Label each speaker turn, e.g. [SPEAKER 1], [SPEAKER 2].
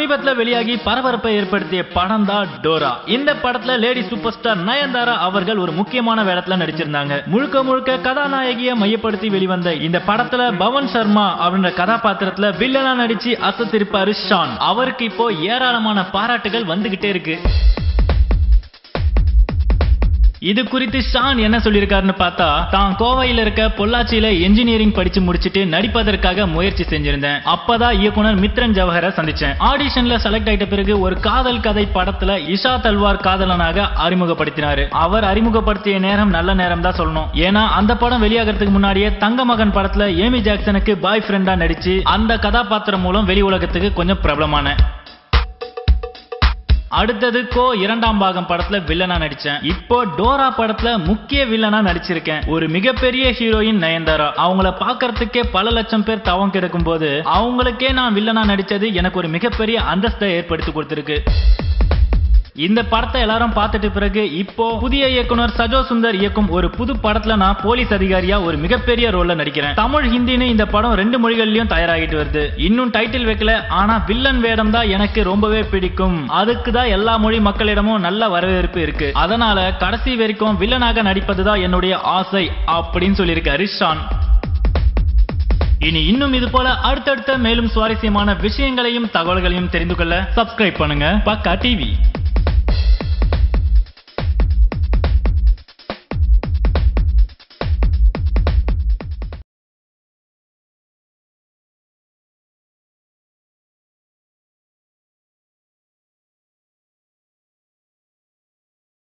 [SPEAKER 1] சமீபத்துல வெளியாகி பரபரப்பை ஏற்படுத்திய படம் தான் டோரா. இந்த படத்துல லேடி சூப்பர் ஸ்டார் நயன்தாரா அவர்கள் ஒரு முக்கியமான வேடத்துல நடிச்சிருந்தாங்க. முழுக்க முழுக்க கதாநாயகியை மையப்படுத்தி வெளிவந்த இந்த படத்துல பவன் சர்மா அப்படின்ற கதாபாத்திரத்துல வில்லனா நடிச்சு அசத்திருப்பாரு ஷான். அவருக்கு இப்போ ஏராளமான பாராட்டுகள் வந்துகிட்டே இருக்கு. இது குறித்து ஷான் என்ன சொல்லியிருக்காருன்னு பார்த்தா தான் கோவையில் இருக்க பொள்ளாச்சியில இன்ஜினியரிங் படிச்சு முடிச்சிட்டு நடிப்பதற்காக முயற்சி செஞ்சிருந்தேன். அப்பதான் இயக்குனர் மித்ரன் ஜவஹரை சந்திச்சேன். ஆடிஷன்ல செலக்ட் ஆயிட்ட பிறகு ஒரு காதல் கதை படத்துல இஷா தல்வார் காதலனாக அறிமுகப்படுத்தினாரு. அவர் அறிமுகப்படுத்திய நேரம் நல்ல நேரம் தான் சொல்லணும். ஏன்னா அந்த படம் வெளியாகிறதுக்கு முன்னாடியே தங்க மகன் படத்துல ஏமி ஜாக்சனுக்கு பாய் ஃப்ரெண்டா நடிச்சு அந்த கதாபாத்திரம் மூலம் வெளி உலகத்துக்கு கொஞ்சம் பிரபலமான அடுத்தது கோ இரண்டாம் பாகம் படத்துல வில்லனா நடிச்சேன். இப்போ டோரா படத்துல முக்கிய வில்லனா நடிச்சிருக்கேன். ஒரு மிகப்பெரிய ஹீரோயின் நயன்தாரா. அவங்கள பாக்குறதுக்கே பல லட்சம் பேர் தவம் கிடக்கும் போது அவங்களுக்கே நான் வில்லனா நடிச்சது எனக்கு ஒரு மிகப்பெரிய அந்தஸ்தை ஏற்படுத்தி கொடுத்திருக்கு. இந்த படத்தை எல்லாரும் பார்த்துட்டு பிறகு இப்போ புதிய இயக்குனர் சஜோ சுந்தர் இயக்கும் ஒரு புது படத்துல நான் போலீஸ் அதிகாரியா ஒரு மிகப்பெரிய ரோல்ல நடிக்கிறேன். தமிழ் ஹிந்தின்னு இந்த படம் ரெண்டு மொழிகள்லயும் தயாராகிட்டு வருது. இன்னும் டைட்டில் வைக்கல ஆனா வில்லன் வேடம் தான் எனக்கு ரொம்பவே பிடிக்கும். அதுக்கு தான் எல்லா மொழி மக்களிடமும் நல்ல வரவேற்பு இருக்கு. அதனால கடைசி வரைக்கும் வில்லனாக நடிப்பது தான் என்னுடைய ஆசை அப்படின்னு சொல்லியிருக்காரு ஷான். இனி இன்னும் இது போல அடுத்தடுத்த மேலும் சுவாரஸ்யமான விஷயங்களையும் தகவல்களையும் தெரிந்து கொள்ள சப்ஸ்கிரைப் பண்ணுங்க. பக்கா டிவி